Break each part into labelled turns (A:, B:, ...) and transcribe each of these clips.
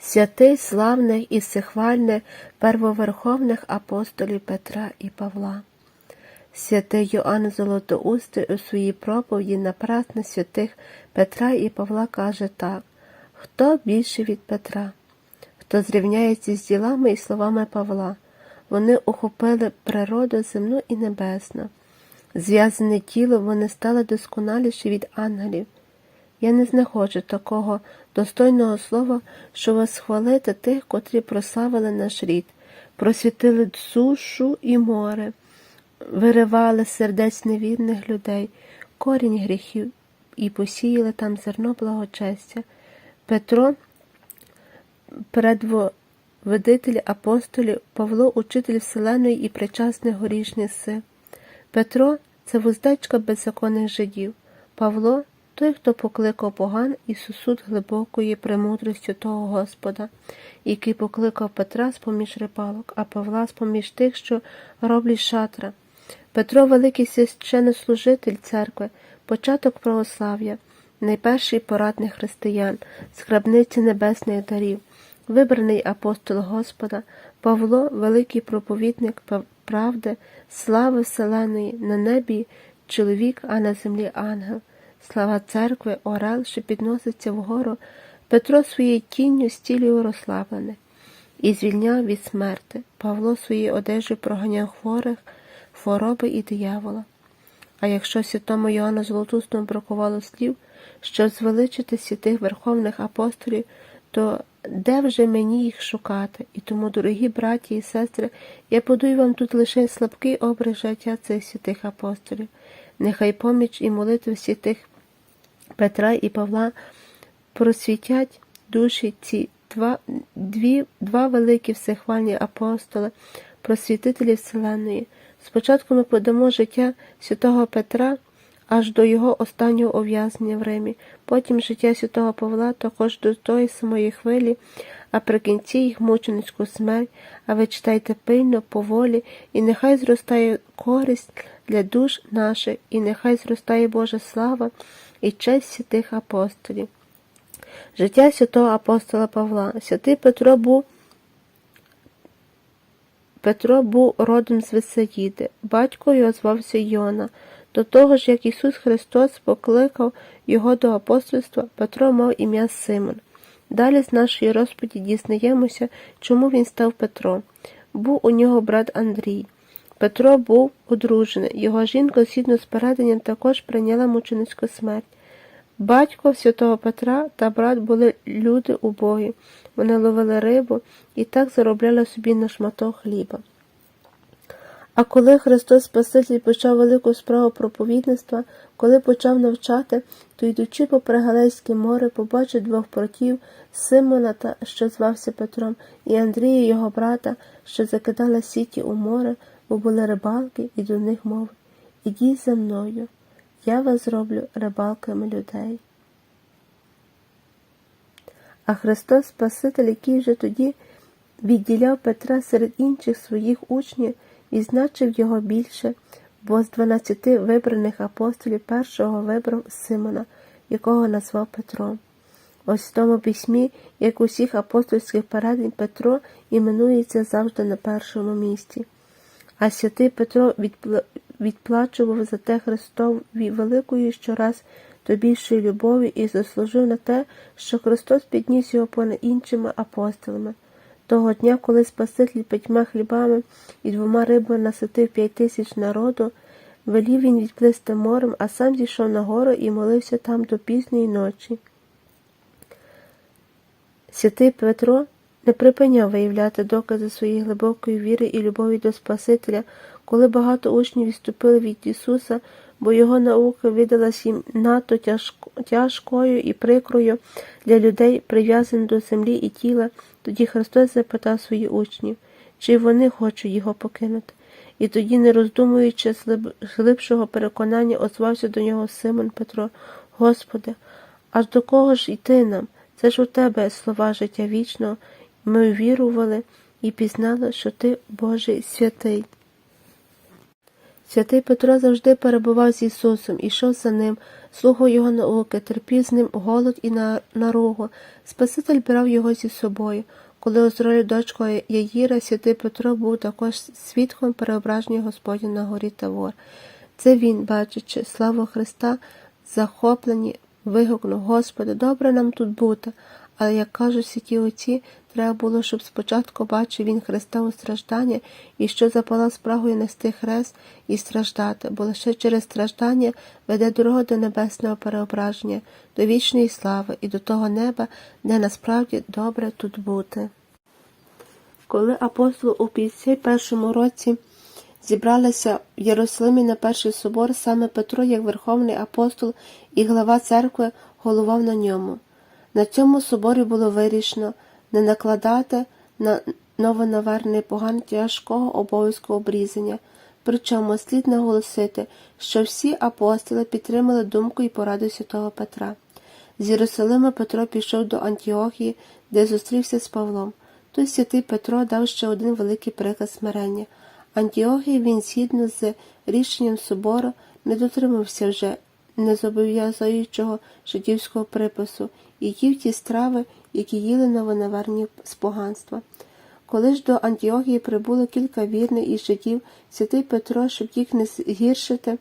A: святий славних і всехвальних первоверховних апостолів Петра і Павла. Святий Йоанн Золотоустий у своїй проповіді на праздник святих Петра і Павла каже так: Хто більше від Петра? Хто зрівняється з ділами і словами Павла? Вони охопили природу земну і небесну. Зв'язане тіло вони стали досконаліші від ангелів. Я не знаходжу такого достойного слова, що восхвалити тих, котрі прославили наш рід, просвітили сушу і море, виривали сердець невірних людей, корінь гріхів і посіяли там зерно благочестя. Петро, предводитель апостолів, Павло, учитель вселеної і причасних горішніх сил. Петро це вуздечка беззаконних жидів. Павло той, хто покликав поган і сусуд глибокої премудрістю того Господа, який покликав Петра з поміж рибалок, а Павла з поміж тих, що роблять шатра. Петро великий священнослужитель церкви, початок православ'я, найперший порадник християн, скарбниця небесних дарів, вибраний апостол Господа, Павло, великий проповідник правди, слави вселеної, на небі чоловік, а на землі ангел. Слава церкви, орел, що підноситься вгору, Петро своєю тінню стілює розслаблених і звільняв від смерти. Павло своєю одежею проганяв хворих, хвороби і диявола. А якщо святому Йоанну Золотустому бракувало слів, щоб звеличити святих верховних апостолів, то де вже мені їх шукати? І тому, дорогі браті і сестри, я подаю вам тут лише слабкий образ життя цих святих апостолів. Нехай поміч і молитви святих Петра і Павла просвітять душі ці два, дві, два великі всехвальні апостоли, просвітителі Вселеної. Спочатку ми подамо життя святого Петра аж до його останнього ув'язнення в Римі, потім життя святого Павла також до тої самої хвилі, а при кінці їх мученицьку смерть, а ви читайте пильно, поволі, і нехай зростає користь для душ наших, і нехай зростає Божа слава і честь святих апостолів. Життя святого апостола Павла. Святий Петро був Петро був родом з Висаїди, батько його звався Йона. До того ж, як Ісус Христос покликав його до апостольства, Петро мав ім'я Симон. Далі з нашої розповіді дізнаємося, чому він став Петро. Був у нього брат Андрій. Петро був одружений, його жінка, згідно з переданням, також прийняла мученицьку смерть. Батько святого Петра та брат були люди убогі. Вони ловили рибу і так заробляли собі на шматок хліба. А коли Христос Спаситель почав велику справу проповідництва, коли почав навчати, то йдучи по Прегалейське море, побачив двох братів Симона, та, що звався Петром, і Андрія, його брата, що закидали сіті у море, бо були рибалки, і до них мовив Ідіть за мною, я вас зроблю рибалками людей. А Христос Спаситель, який вже тоді відділяв Петра серед інших своїх учнів, відзначив його більше, бо з дванадцяти вибраних апостолів першого вибрав Симона, якого назвав Петром. Ось в тому письмі, як у всіх апостольських передань, Петро іменується завжди на першому місці. А святий Петро відплачував за те Христові великою щораз до більшої любові і заслужив на те, що Христос підніс його понад іншими апостолами. Того дня, коли Спаситель п'ятьма хлібами і двома рибами наситив п'ять тисяч народу, велів він відплисти морем, а сам зійшов на гору і молився там до пізньої ночі. Святий Петро не припиняв виявляти докази своєї глибокої віри і любові до Спасителя, коли багато учнів відступили від Ісуса, бо його наука видалась їм надто тяжко, тяжкою і прикрою для людей, прив'язаних до землі і тіла, тоді Христос запитав своїх учнів, чи вони хочуть його покинути. І тоді, не роздумуючи глибшого переконання, озвався до нього Симон Петро, Господи, аж до кого ж йти нам? Це ж у тебе слова життя вічного. Ми вірували і пізнали, що ти Божий святий. Святий Петро завжди перебував з Ісусом, ішов за ним, слухав Його науки, терпів з ним голод і наругу. Спаситель брав його зі собою. Коли оздоровив дочку Яїра, святий Петро був також свідком переображення Господня на горі Тавор. Це він, бачачи славу Христа, захоплені, вигукнув Господи, добре нам тут бути. Але, як кажуть святі отці, треба було, щоб спочатку бачив він Христа у страждання і що запалав спрагою нести хрест і страждати, бо лише через страждання веде дорога до небесного переображення, до вічної слави і до того неба, де насправді добре тут бути. Коли апостоли у 51 році зібралися в Єрусалимі на перший собор, саме Петро, як верховний апостол і глава церкви, головав на ньому. На цьому соборі було вирішено не накладати на новонавернений поган тяжкого обов'язку обрізання. Причому слід наголосити, що всі апостоли підтримали думку і пораду святого Петра. З Єрусалима Петро пішов до Антіохії, де зустрівся з Павлом. Тут святий Петро дав ще один великий приклад смирення. Антіохії він, згідно з рішенням собору, не дотримався вже незобов'язуючого жидівського припису і їв ті страви, які їли новонаверні з поганства. Коли ж до Антіохії прибуло кілька вірних із жидів, святий Петро, щоб їх не згіршити,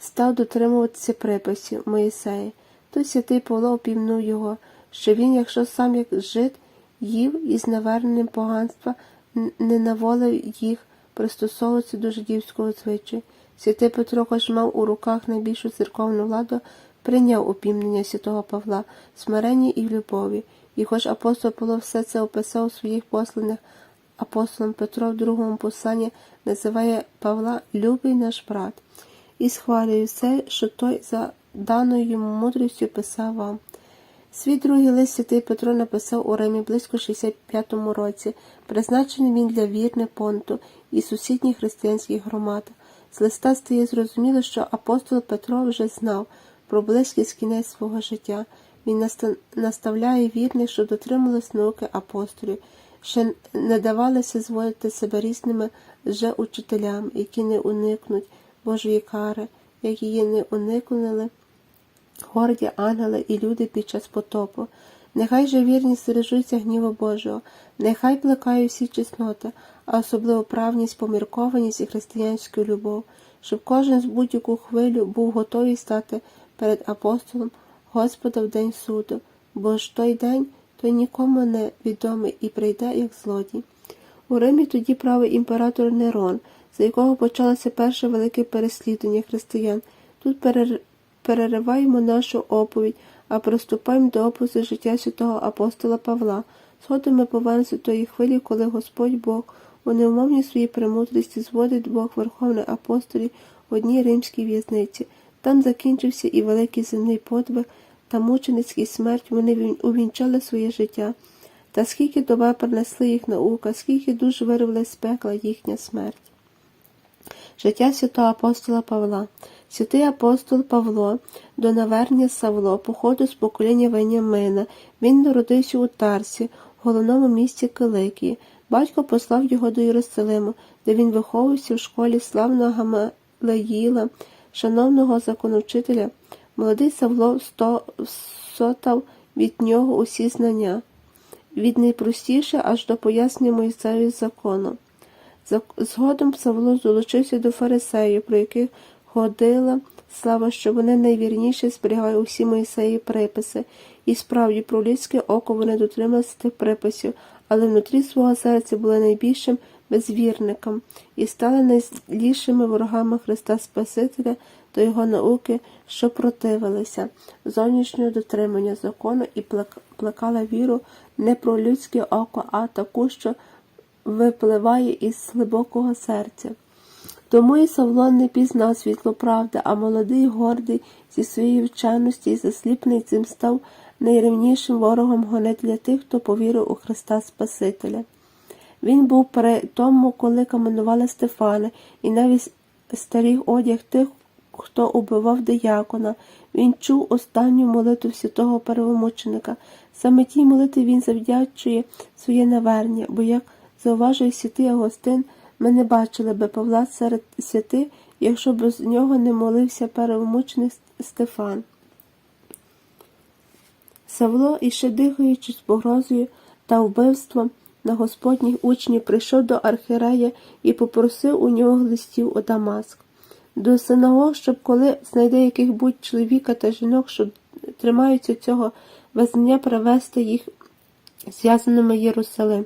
A: став дотримуватися приписів Моїсея. Тут святий Павло опівнув його, що він, якщо сам як жид, їв із наверненням поганства, не наволив їх пристосовуватися до жидівського звичаю. Святий Петро, хоч мав у руках найбільшу церковну владу, прийняв упівнення святого Павла, смиренні і в любові. І хоч апостол Павло все це описав у своїх посланих, апостолом Петро в другому посланні називає Павла любий наш брат і схвалює все, що той за даною йому мудрістю писав вам. Свій другий лист святий Петро написав у Римі близько 65-му році, призначений він для вірних понту і сусідніх християнських громад. З листа стає зрозуміло, що апостол Петро вже знав про близькість кінець свого життя. Він наставляє вірних, що дотримались науки апостолів, ще не давалися зводити себе різними вже учителям, які не уникнуть Божої кари, як її не уникнули горді ангели і люди під час потопу. Нехай же вірні стережуться гніву Божого, нехай плекають всі чесноти, а особливо правність, поміркованість і християнську любов, щоб кожен з будь-яку хвилю був готовий стати перед апостолом Господа в день суду, бо ж той день той нікому не відомий і прийде як злодій. У Римі тоді правив імператор Нерон, за якого почалося перше велике переслідування християн. Тут перериваємо нашу оповідь, а приступаємо до опису життя святого апостола Павла. Згодом ми повернемося до тої хвилі, коли Господь Бог у невмовній своїй премудрості зводить двох верховних апостолів в одній римській в'язниці. Там закінчився і великий земний подвиг та мученицький смерть вони увінчали своє життя. Та скільки доба принесли їх наука, скільки душ вирвали з пекла їхня смерть. Життя святого апостола Павла. Святий апостол Павло до навернення Савло, походу з покоління Веніамина. Він народився у Тарсі, головному місті Киликії. Батько послав його до Єрусалиму, де він виховувався в школі славного Гамалеїла, шановного законовчителя. Молодий Савло сотав від нього усі знання, від найпростіше аж до пояснення Мойсею закону. Згодом Савло долучився до фарисеїв, про яких ходила слава, що вони найвірніше зберігали усі Мойсеї приписи, і справді про людське око вони дотрималися тих приписів, але внутрі свого серця були найбільшим безвірником і стали найзлішими ворогами Христа Спасителя до його науки, що противилися зовнішнього дотримання закону і плекала віру не про людське око, а таку, що випливає із глибокого серця. Тому і Савлон не пізнав світло правди, а молодий, гордий зі своєї вченості і засліплений цим став найрівнішим ворогом гонителя тих, хто повірив у Христа Спасителя. Він був при тому, коли каменували Стефана, і навіть старів одяг тих, хто убивав диякона. Він чув останню молитву святого первомученика. Саме тій молитві він завдячує своє навернення, бо, як зауважує святий Агостин, ми не бачили би Павла серед святих якщо без нього не молився первомучений Стефан. Савло, іще дихаючи з погрозою та вбивством на господніх учнів, прийшов до архірея і попросив у нього листів у Дамаск. До синагог, щоб коли знайде яких-будь чоловіка та жінок, що тримаються цього визнання, привести їх зв'язаними Єрусалим.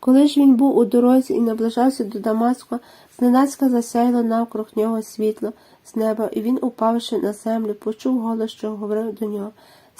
A: Коли ж він був у дорозі і наближався до Дамаску, зненацька засяяло навкруг нього світло з неба, і він, упавши на землю, почув голос, що говорив до нього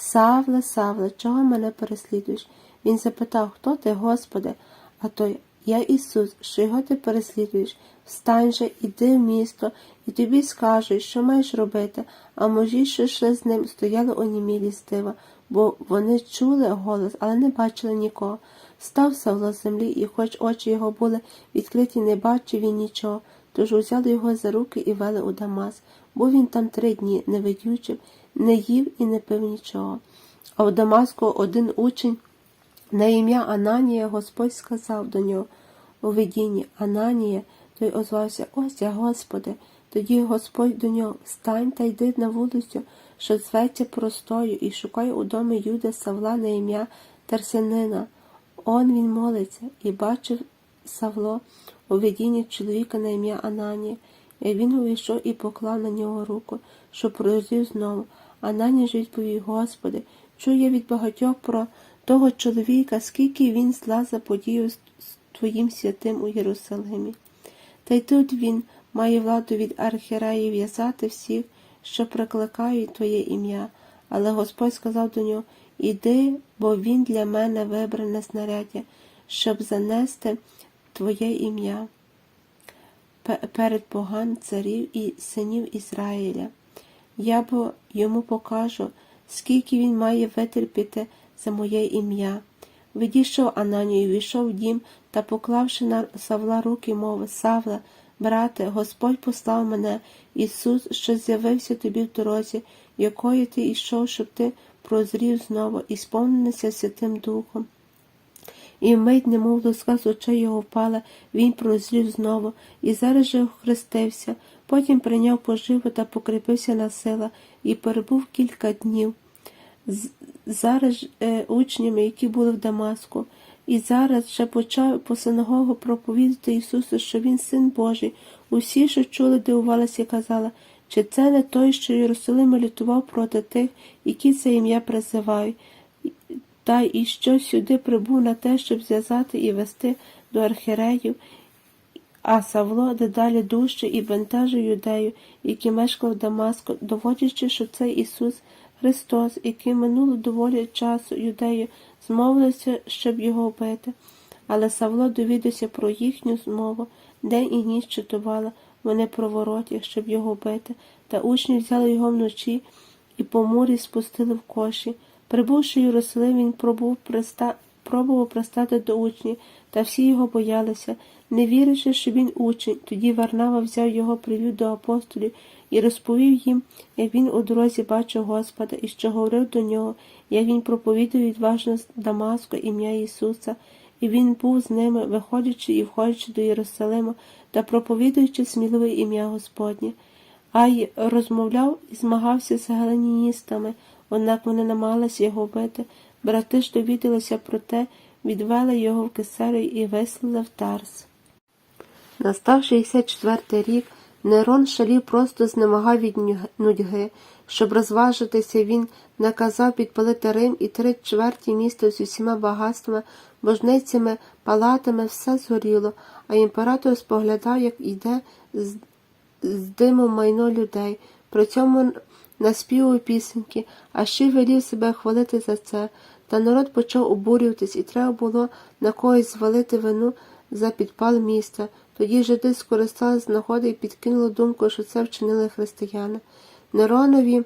A: Савле, Савле, чого мене переслідуєш? Він запитав, хто ти, Господи? А той, я Ісус, що його ти переслідуєш. Встань же, іди в місто, і тобі скажуть, що маєш робити. А можі, що йшли з ним, стояли онімілі з дива, бо вони чули голос, але не бачили нікого. Став Савло з землі, і хоч очі його були відкриті, не бачив він нічого. Тож узяли його за руки і вели у Дамас. Був він там три дні, не видючив, не їв і не пив нічого. А в Дамаску один учень на ім'я Ананія Господь сказав до нього у видінні Ананія, той озвався Ось я, Господи. Тоді Господь до нього Встань та йди на вулицю, що зветься простою, і шукай у домі Юда Савла на ім'я Тарсянина. Он він молиться, і бачив Савло у видінні чоловіка на ім'я Ананія. І він увійшов і поклав на нього руку, що прозрів знову. Ананія ж відповів, Господи, чую від багатьох про того чоловіка, скільки він зла заподіяв Твоїм святим у Єрусалимі. Та й тут він має владу від архіреїв в'язати всіх, що прикликають Твоє ім'я. Але Господь сказав до нього Іди, бо він для мене вибране знаряддя, щоб занести Твоє ім'я перед поган царів і синів Ізраїля. Я бо йому покажу, скільки він має витерпіти за моє ім'я. Відійшов Ананію, війшов в дім та, поклавши на Савла руки, мовив Савле, брате, Господь послав мене, Ісус, що з'явився тобі в дорозі, якою ти йшов, щоб ти прозрів знову і сповнився Святим Духом. І вмить, немов луска з очей його впала, він прозрів знову, і зараз же охрестився, потім прийняв поживу та покріпився на сила, і перебув кілька днів. Зараз е, учнями, які були в Дамаску, і зараз вже почав по синагогу проповідати Ісусу, що Він син Божий. Усі, що чули, дивувалися і казали, чи це не той, що Єрусалим лютував проти тих, які це ім'я призивають, та і що сюди прибув на те, щоб зв'язати і вести до архіреїв, а Савло дедалі дужче і бентежив юдею, які мешкали в Дамаску, доводячи, що це Ісус Христос, який минуло доволі часу юдею, змовилися, щоб його вбити. Але Савло довідався про їхню змову, день і ніч читували вони про воротях, щоб його вбити, та учні взяли його вночі і по морі спустили в коші. Прибувши Єрусалим, він пробув приста... пробував пристати до учнів, та всі його боялися, не вірячи, що він учень. Тоді Варнава взяв його привів до апостолів і розповів їм, як він у дорозі бачив Господа і що говорив до нього, як він проповідав відважно з Дамаску ім'я Ісуса. І він був з ними, виходячи і входячи до Єрусалима та проповідуючи сміливе ім'я Господнє. А й розмовляв і змагався з галаніністами, однак вони намагалися його вбити. Брати ж довідалися про те, відвели його в Кесарію і вислали в Тарс. Настав 64-й рік, Нерон шалів просто знемагав від нудьги. Щоб розважитися, він наказав підпалити Рим і три чверті міста з усіма багатствами, божницями, палатами, все згоріло, а імператор споглядав, як йде з, з димом майно людей. При цьому наспівав пісеньки, а ще велів себе хвалити за це. Та народ почав обурюватись, і треба було на когось звалити вину за підпал міста. Тоді жиди скористалися з нагоди і підкинули думку, що це вчинили християни. Неронові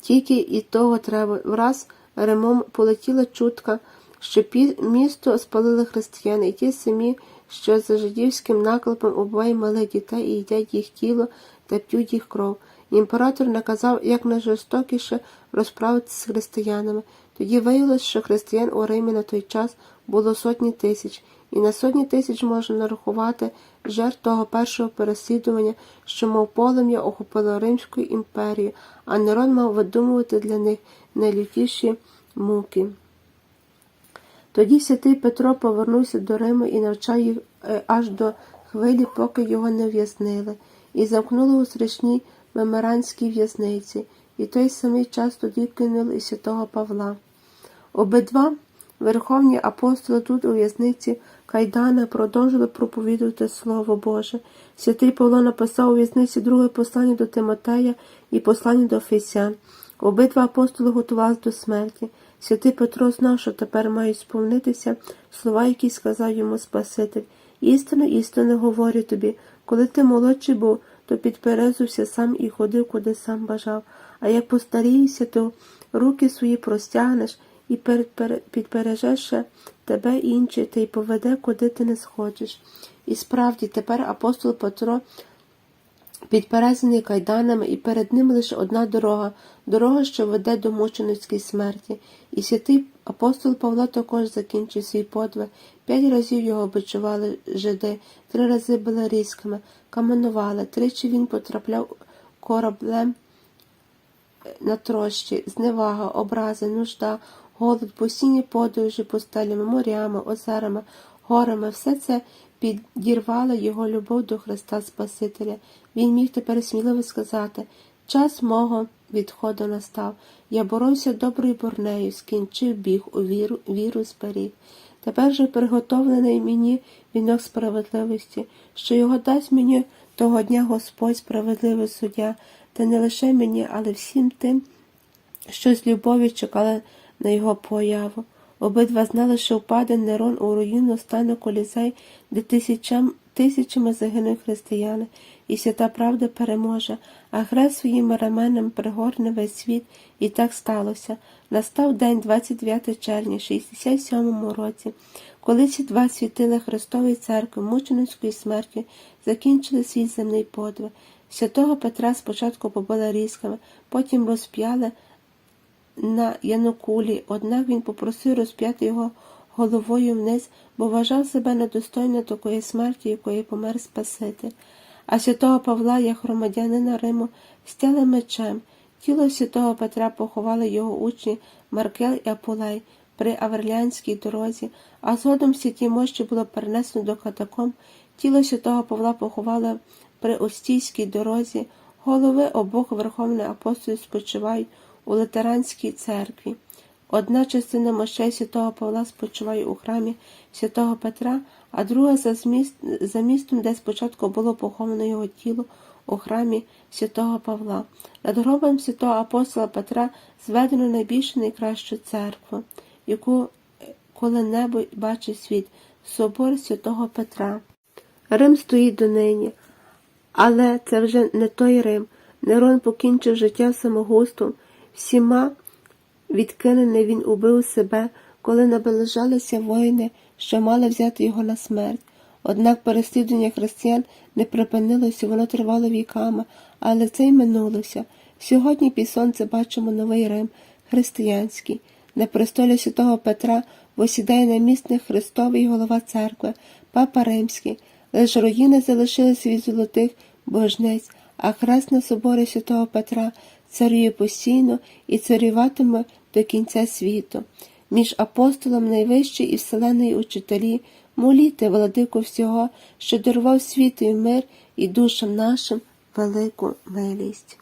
A: тільки і того треба. Враз ремом полетіла чутка, що місто спалили християни, і ті самі, що за жидівським наклепом убивають малих дітей і їдять їх тіло та п'ють їх кров. Імператор наказав якнайжорстокіше розправитися з християнами. Тоді виявилось, що християн у Римі на той час було сотні тисяч, і на сотні тисяч можна нарахувати жертв того першого переслідування, що мов полум'я охопило Римську імперію, а Нерон мав видумувати для них найлютіші муки. Тоді святий Петро повернувся до Риму і навчав їх е, аж до хвилі, поки його не в'язнили, і замкнули у страшній мемеранській в'язниці, і той самий час тоді кинули і святого Павла. Обидва верховні апостоли тут у в'язниці Кайдана продовжили проповідувати Слово Боже. Святий Павло написав у в'язниці друге послання до Тимотея і послання до Ефесян. Обидва апостоли готувалися до смерті. Святий Петро знав, що тепер мають сповнитися слова, які сказав йому Спаситель. Істину, істину говорю тобі, коли ти молодший був, то підперезувся сам і ходив, куди сам бажав. А як постарієшся, то руки свої простягнеш і підпережеш тебе інші, та й поведе, куди ти не схочеш. І справді тепер апостол Петро підперезаний кайданами, і перед ним лише одна дорога дорога, що веде до мученицької смерті. І святий апостол Павло також закінчив свій подвиг. П'ять разів його бичували жиди, три рази били різками, каменували, тричі він потрапляв кораблем на трощі, зневага, образи, нужда, голод, постійні подорожі пустелями, морями, озерами, горами, все це підірвало його любов до Христа Спасителя. Він міг тепер сміливо сказати час мого відходу настав. Я боровся доброю борнею, скінчив біг у віру, віру зберіг. Тепер же приготовлений мені вінок справедливості, що його дасть мені того дня Господь справедливий суддя, та не лише мені, але всім тим, що з любові чекали на його появу. Обидва знали, що впаде Нерон у руїну стане колізей, де тисячам, тисячами загинуть християни, і свята правда переможе, а хрест своїм ременем пригорне весь світ, і так сталося. Настав день 29 червня, 67 році, коли ці два світили Христової церкви мученицької смерті закінчили свій земний подвиг. Святого Петра спочатку побили різками, потім розп'яли на Янокулі, однак він попросив розп'яти його головою вниз, бо вважав себе недостойним такої смерті, якої помер Спаситель. А святого Павла, як громадянина Риму, стяли мечем. Тіло святого Петра поховали його учні Маркел і Апулей при Аверлянській дорозі, а згодом всі ті мощі було перенесено до катакомб. Тіло святого Павла поховали при Остійській дорозі. Голови обох верховних апостолів спочивають у Литеранській церкві. Одна частина мощей святого Павла спочиває у храмі святого Петра, а друга за, зміст, за містом, де спочатку було поховано його тіло у храмі святого Павла. Над гробом святого апостола Петра зведено найбільшу найкращу церкву, яку коли-небудь бачить світ собор святого Петра. Рим стоїть донині, але це вже не той Рим. Нерон покінчив життя самогустом, всіма відкинений він убив себе, коли наближалися воїни, що мали взяти його на смерть. Однак переслідування християн не припинилося, воно тривало віками, але це й минулося. Сьогодні під сонце бачимо новий Рим, християнський. На престолі святого Петра восідає намісник Христовий голова церкви, папа Римський. Лише руїни залишилися від золотих божниць, а хрест на соборі святого Петра царює постійно і царюватиме до кінця світу. Між апостолом найвищий і вселеної учителі моліте, владику всього, що дарував світу і мир і душам нашим велику милість.